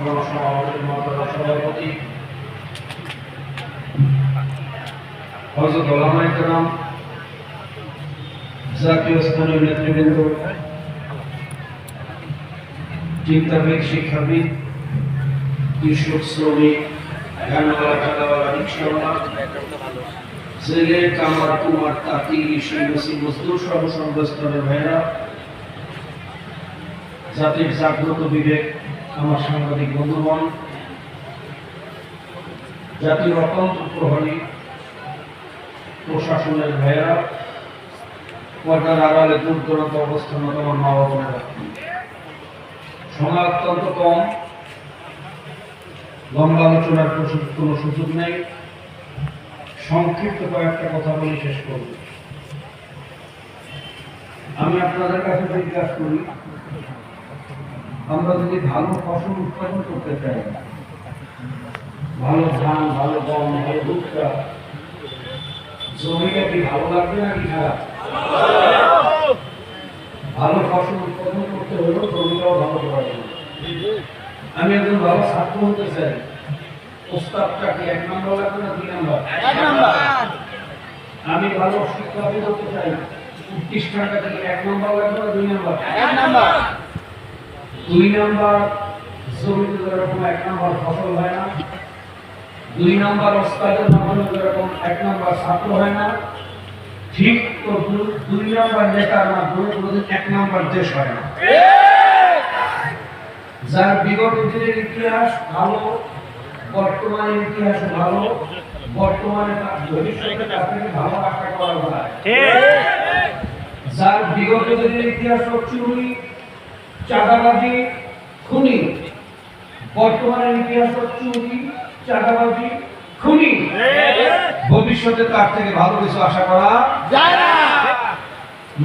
সভাপতি হজরত ওলামায়ে কেরাম জাতীয় স্তরের নেতৃবৃন্দ চিন্তাবিদ শিক্ষাবিদ কৃষক শ্রমিক কামার তাঁতি ঋষি মুসি মজদুর ভাইরা জাতির জাগ্রত বিবেক আমার সাংবাদিক বন্ধুগণ জাতির অত্যন্ত প্রহরী, প্রশাসনের ভাইয়েরা পর্দার আড়ালে দূর দূরান্ত অবস্থান আমার মা বাবারা সময় অত্যন্ত কম। লম্বা আলোচনার কোনো সুযোগ নেই। সংক্ষিপ্ত কয়েকটা কথা বলে শেষ করব। আমি আপনাদের কাছে জিজ্ঞাসা করি আমরা যদি ভালো ফসল উৎপাদন করতে চাই ভালো ধান ভালো গম ভালো ভুট্টা জমিটা কি ভালো লাগবে নাকি খারাপ? ভালো ফসল উৎপাদন করতে হলেও জমিটাও ভালো করা যাবে আমি একজন ভালো ছাত্র হতে চাই। প্রস্তাবটা কি এক নম্বর লাগবে না দুই নম্বর? আমি ভালো শিক্ষাবিদ হতে চাই। প্রতিষ্ঠানটা কি এক নম্বর লাগবে না দুই নম্বর? এক নাম্বার। দুই নম্বর জমিতে যেরকম এক নম্বর ফসল হয় না দুই নম্বর ওস্তাদের মাধ্যমে যেরকম এক নম্বর ছাত্র হয় না ঠিক তো দুই নম্বর নেতার মাধ্যমে কোনোদিন এক নম্বর দেশ হয় না। যার বিগত দিনের ইতিহাস ভালো বর্তমানের ইতিহাস ভালো বর্তমানে তার ভবিষ্যতে তার ভালো আশা করা যায় যার বিগত দিনের ইতিহাস চুরি চাঁদাবাজি, খুনি। বর্তমানের ইতিহাস চুরি, চাঁদাবাজি, খুনি। ভবিষ্যতে তার থেকে ভালো কিছু আশা করা যায় না।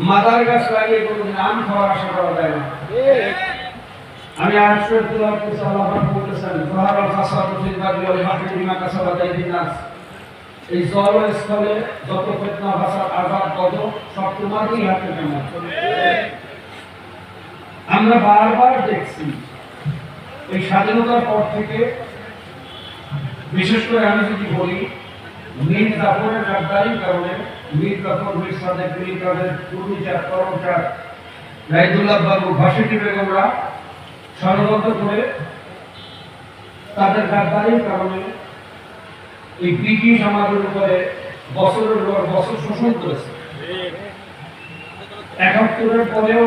মাদার গাছ লাগিয়ে কোনো নাম খাওয়ার আশা করা যায় না। আমি জোহার আল ফাসাদ এই জলস্থলে যত ফিতনা, ফাসাদ আযাব গজব সব তোমারই হাতে কেমন আমরা বারবার দেখছি এই স্বাধীনতার পর থেকে, বিশেষ করে আমি যদি বলি, মীর জাফরের গাদ্দারির কারণে, মীর জাফর মীর সাদেক মীর কাদের পূর্ণিচার করমচার, রাইদুল্লাহ বাবু, ভাসিটি বেগমরা ষড়যন্ত্র করে তাদের গাদ্দারির কারণে এই ব্রিটিশ আমাদের উপরে বছরের পর বছর শোষণ করেছে। একাত্তরের পরেও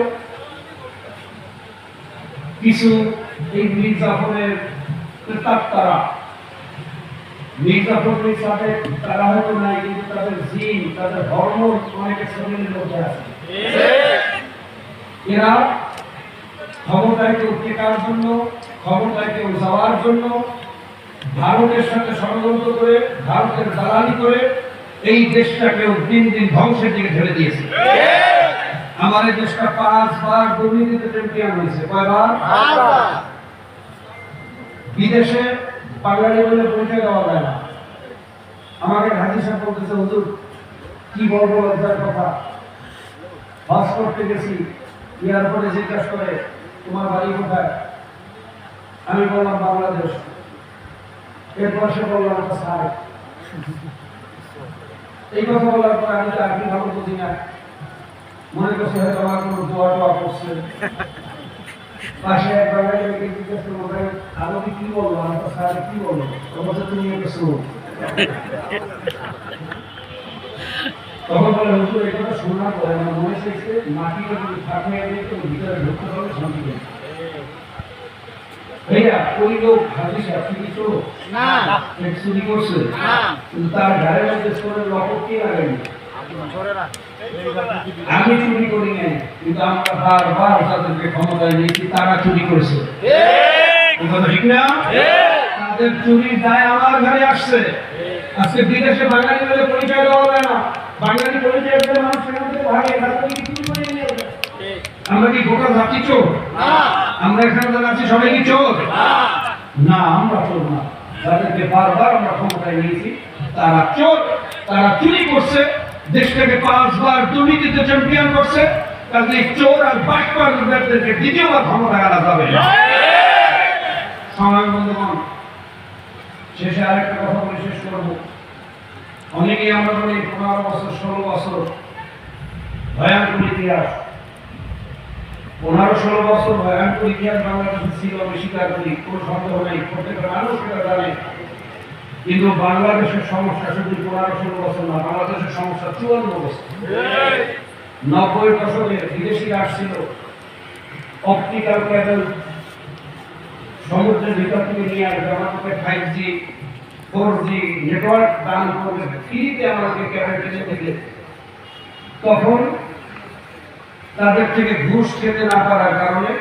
কিছু এই মীর জাফরের কিতাব তারা। মীর জাফরের সাথে তারা হয়তো নাই, কিন্তু তাদের জিন, তাদের ধর্ম অনেকের শরীরের মধ্যে আছে। এরা ক্ষমতায় কেউ টেকার জন্য, ক্ষমতায় কেউ যাওয়ার জন্য, ভারতের সাথে ষড়যন্ত্র করে, ভারতের দালালি করে, এই দেশটাকেও দিন দিন ধ্বংসের দিকে ঠেলে দিয়েছে। আমার দেশটা পাঁচবার দুর্নীতিতে চ্যাম্পিয়ন হয়েছে। কয়বার? বিদেশে বাঙালি বলে পরিচয় দেওয়া যায় না। আমাকে হাজি সাহেব বলতেছে হুজুর কি বলব লজ্জার কথা? হজ করতে গেছি। এয়ারপোর্টে জিজ্ঞাসা করে তোমার বাড়ি কোথায়? আমি বললাম বাংলাদেশ। এরপর সে বললাম স্যার এই কথা বলার পর আমি তো আগে ভালো বুঝি না। মনে করছে হয়তো আমার কোনো দোয়া টোয়া করছে। পাশে এক বাঙালি মেয়েকে জিজ্ঞেস করব ভাই আমাকে কি বলল? আমি তো স্যার কি বলল? তো বলছে তুমি একটা শুনো তখন বলে হুজুর কথা শোনার পরে আমার মনে হয়েছে মাটিটা যদি ফাঁকা হয়ে যেত ভিতরে ঢুকতে পারবে শান্তি পেয়ে ভাইয়া ওই লোক সাহেব কি কিছু না। চুরি করছে। তার ঘরের মধ্যে সোনের লকব কে লাগাইনি ধরে না আমি চুরি করি নাই কিন্তু আমরা বারবার তাদেরকে ক্ষমতায় নিয়েছি তারা চুরি করেছে। ঠিক। না? তাদের দায় আমার ঘরে আসছে। আজকে বিদেশে বাঙালি বলে পরিচয় দেওয়া যায় না। বাঙালি পরিচয় দিলে মানুষ সেখান থেকে ভাগে আমরা কি গোটা জাতি চোর? আমরা এখানে যারা আছি সবাই কি চোর? না আমরা চোর না। যাদেরকে বারবার আমরা ক্ষমতায় নিয়েছি তারা চোর তারা চুরি করছে। দেশটাকে পাঁচবার দুর্নীতিতে চ্যাম্পিয়ন করছে তাহলে মানে চোর আর বাটপার দ্বিতীয়বার ক্ষমতা আনা যাবে সময় বন্ধুগণ, শেষে আরেকটা কথা বলে শেষ অনেকেই আমরা বলি, পনেরো বছর, ষোলো বছর ভয়ানক ইতিহাস। পনেরো, ষোলো বছর ভয়ানক ইতিহাস বাংলাদেশে ছিল, আমি স্বীকার করি, কোনো সন্দেহ নেই, প্রত্যেকটা মানুষ সেটা জানে। কিন্তু বাংলাদেশের সমস্যা শুধু পনেরো বছর না, বাংলাদেশের সমস্যা চুয়ান্ন বছর। নব্বই দশকে বিদেশিরা আসছিল অপটিক্যাল কেবল সমুদ্রের ভিতর থেকে নিয়ে আসবে, আমাদেরকে five G four G network দান করবে, ফ্রিতে আমাদেরকে কেবল কিনে দিলে তখন তাদের থেকে ঘুষ খেতে না পারার কারণে